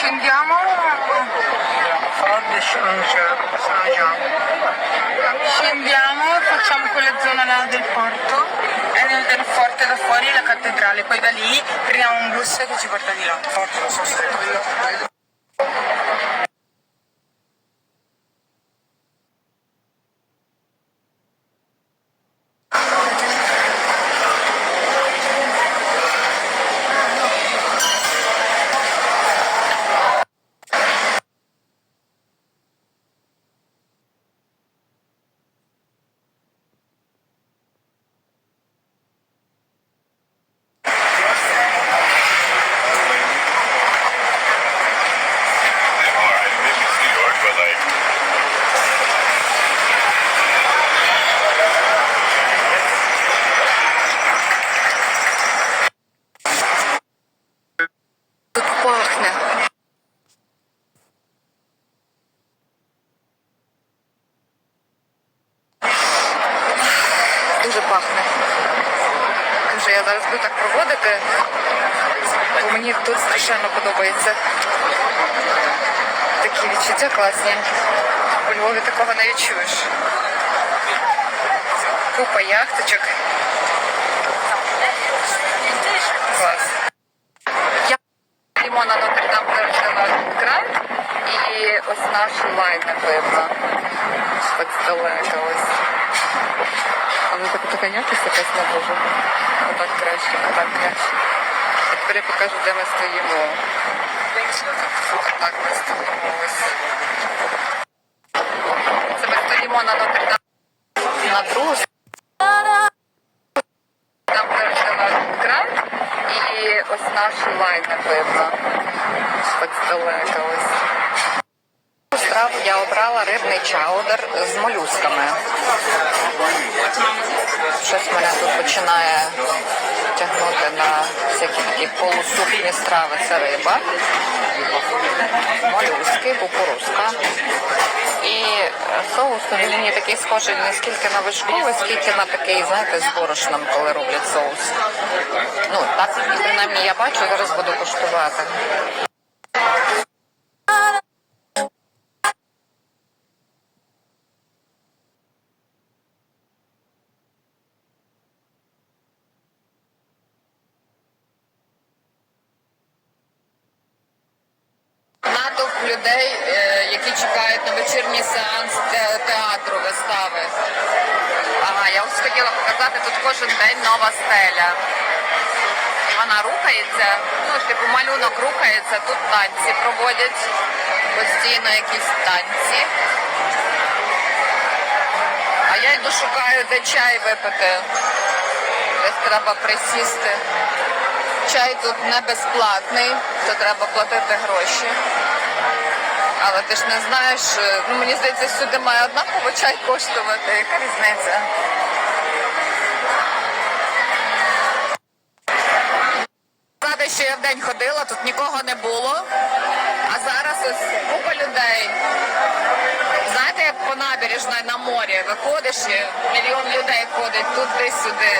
Scendiamo. Forte. Scendiamo, facciamo quella zona là del porto, e nel, del forte da fuori la cattedrale, poi da lì prendiamo un bus che ci porta di là. Forte, lo so se è quello. Пахне. Дуже пахне. Каже, я зараз буду так проводити, бо мені тут страшенно подобається. Такі відчуття класні. У Львові такого не відчуєш. Купа яхточок. Клас. Я йдемо на Нотр-Дам край і ось наш лайн, напевно. Здалека ось. Але так якість якась не дуже. Отак краще, отак краще. А Тепер я покажу, де ми стоїмо. Отак ми стоїмо ось. Це ми стоїмо на Нотр-Дам на другу там край і ось наш лайн, напевно. Здалека ось. Обрала рибний чаудер з молюсками. Щось мене тут починає тягнути на всякі такі полусупні страви. Це риба, молюски, кукурузка. І соус ну, він мені такий схожий не скільки на вишковий, скільки на такий, знаєте, з борошном, коли роблять соус. Ну, так, принаймні я бачу, зараз буду куштувати. Людей, е, які чекають на вечірній сеанс те- театру вистави. Ага, я ось хотіла показати, тут кожен день нова стеля. Вона рухається, ну, типу малюнок рухається, тут танці проводять, постійно якісь танці. А я йду шукаю, де чай випити. Десь треба присісти. Чай тут не безплатний, то треба платити гроші. Але ти ж не знаєш, е, ну мені здається, сюди має однаково чай коштувати. Яка різниця? Сказати, що я в день ходила, тут нікого не було. А зараз ось купа людей. Знаєте, як по набережній на морі виходиш і мільйон людей ходить туди-сюди.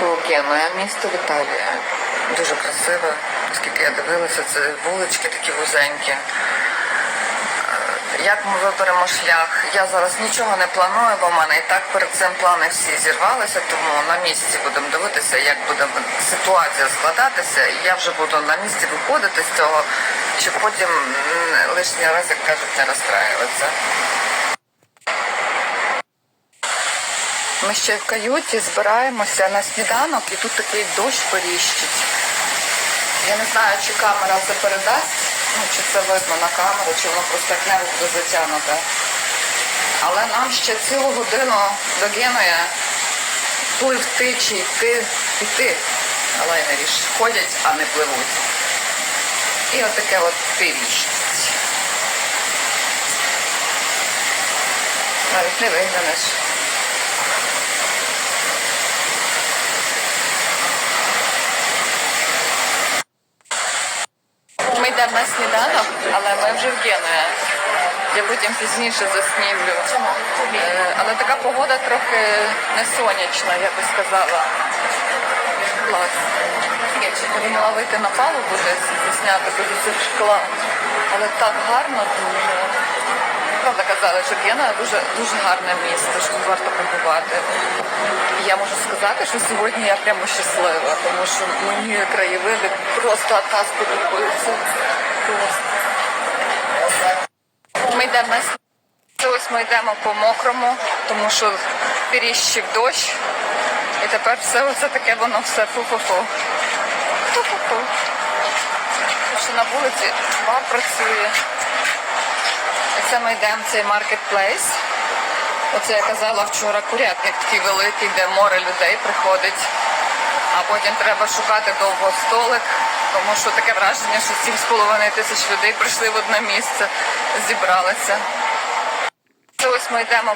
9 ранку, Генуя, місто в Італії. Дуже красиве, оскільки я дивилася, це вулички такі вузенькі. Е, Як ми виберемо шлях? Я зараз нічого не планую, бо в мене і так перед цим плани всі зірвалися, тому на місці будемо дивитися, як буде ситуація складатися, і я вже буду на місці виходити з цього, щоб потім лишній раз, як кажуть, не розстраюватися. Ми ще в каюті збираємося на сніданок і тут такий дощ поріщить. Я не знаю, чи камера це передасть, ну, чи це видно на камеру, чи воно просто як небо буде затягнуте. Але нам ще цілу годину до Генуя пливти чи йти, йти. Лайнері ж ходять, а не пливуть. І отаке от пиріщить. Навіть не виглянеш. Ми йдемо на сніданок, але ми вже в Генуї. Я потім пізніше заснімлю. Е, Але така погода трохи не сонячна, я би сказала. Клас. Я думала вийти на палубу десь засняти без цих шкла. Але так гарно дуже. Правда казали, що Гена дуже, дуже гарне місто, що варто побувати. Я можу сказати, що сьогодні я прямо щаслива, тому що мені краєвиди просто атас подобаються. Просто. Йдемо Ось ми йдемо по мокрому, тому що періщик дощ. І тепер все оце таке воно все фу-фу-фу. Що на вулиці бар працює. І це ми йдемо в цей маркетплейс. Оце я казала вчора курятник такий великий, де море людей приходить. А потім треба шукати довго столик, тому що таке враження, що 7,5 тисяч людей прийшли в одне місце, зібралися. Ось ми йдемо.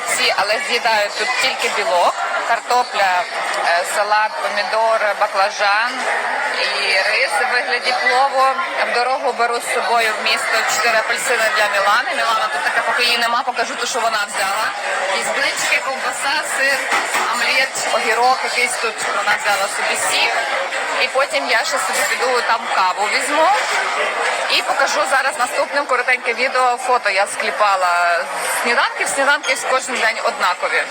Яйці, але з'їдаю тут тільки білок, картопля, е, салат, помідор, баклажан і рис у вигляді плову. В дорогу беру з собою в місто чотири апельсини для Мілани. Мілана тут така, поки її нема, покажу те, що вона взяла. І ковбаса, сир, омлет, огірок, якийсь тут вона взяла собі сік. І потім я ще собі піду там каву візьму. І покажу зараз наступним коротеньке відео. Фото я скліпала сніданків. Сніданки кожен день однакові.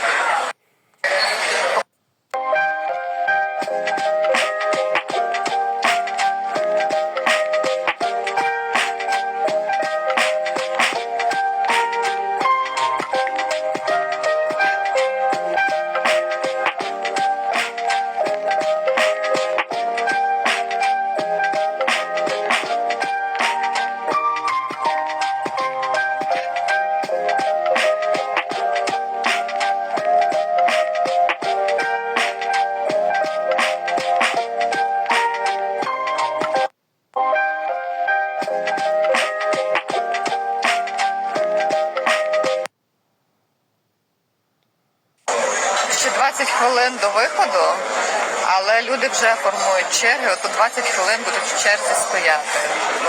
Вже формують черги. От по 20 хвилин будуть в черзі стояти.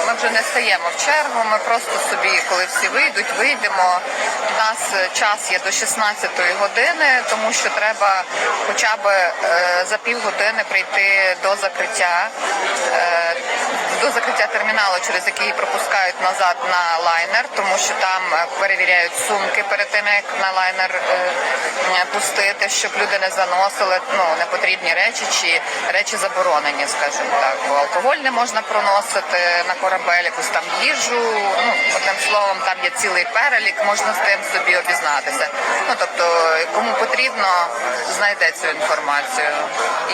Ми вже не стаємо в чергу. Ми просто собі, коли всі вийдуть, вийдемо. У нас е, час є до 16 години, тому що треба хоча б е, за півгодини прийти до закриття. До закриття терміналу, через який пропускають назад на лайнер, тому що там е, перевіряють сумки перед тим, як на лайнер е, пустити, щоб люди не заносили ну, непотрібні речі чи речі заборонені, скажімо так. Бо алкоголь не можна проносити на корабель, якусь там їжу. Ну, одним словом, там є цілий перелік, можна з тим собі обізнатися. Ну тобто, кому потрібно, знайде цю інформацію.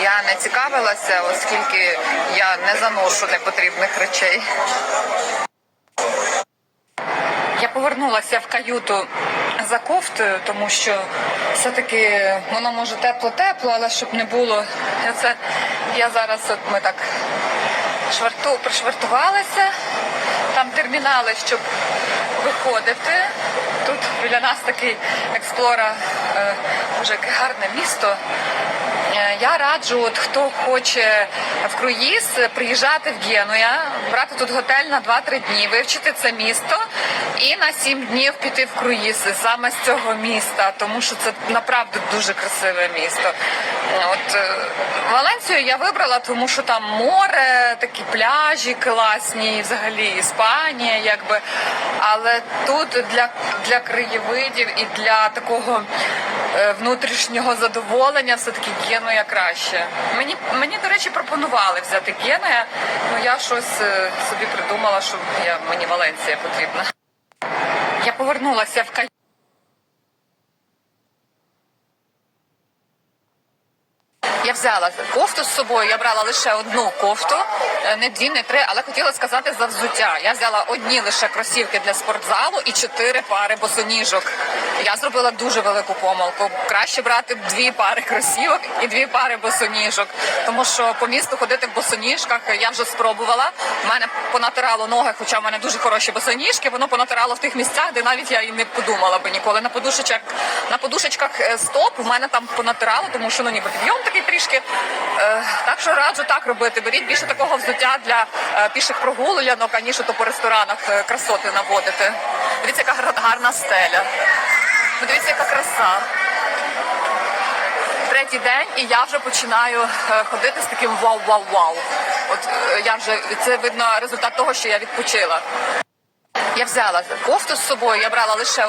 Я не цікавилася, оскільки я не заношу непотрібних речей. Я повернулася в каюту за кофтою, тому що все-таки воно може тепло-тепло, але щоб не було. Це я зараз от ми так шварту, пришвартувалися. Там термінали, щоб виходити. Тут біля нас такий експлора, е, дуже гарне місто. Е, Я раджу, от хто хоче в круїз приїжджати в Генуя, брати тут готель на 2-3 дні, вивчити це місто і на 7 днів піти в круїз саме з цього міста, тому що це направду дуже красиве місто. От е, Валенцію я вибрала, тому що там море, такі пляжі класні, взагалі Іспанія, якби. Але тут для, для краєвидів і для такого внутрішнього задоволення все-таки Генуя краще. Мені, мені, до речі, пропонували взяти Генуя, ну я щось е, собі придумала, що я, мені Валенція потрібна. Я повернулася в каюту. Я взяла кофту з собою, я брала лише одну кофту, е, не дві, не три, але хотіла сказати за взуття. Я взяла одні лише кросівки для спортзалу і чотири пари босоніжок. Я зробила дуже велику помилку. Краще брати дві пари кросівок і дві пари босоніжок, тому що по місту ходити в босоніжках я вже спробувала. У мене понатирало ноги, хоча в мене дуже хороші босоніжки. Воно понатирало в тих місцях, де навіть я і не подумала би ніколи. На подушечках на подушечках е, стоп у мене там понатирало, тому що ну ніби підйом такий трішки. Е, так що раджу так робити. Беріть більше такого взуття для е, піших прогулянок, аніж по ресторанах е, красоти наводити. Дивіться, яка гарна стеля. Подивіться, яка краса. Третій день, і я вже починаю ходити з таким вау-вау-вау. От я вже це видно результат того, що я відпочила. Я взяла кофту з собою, я брала лише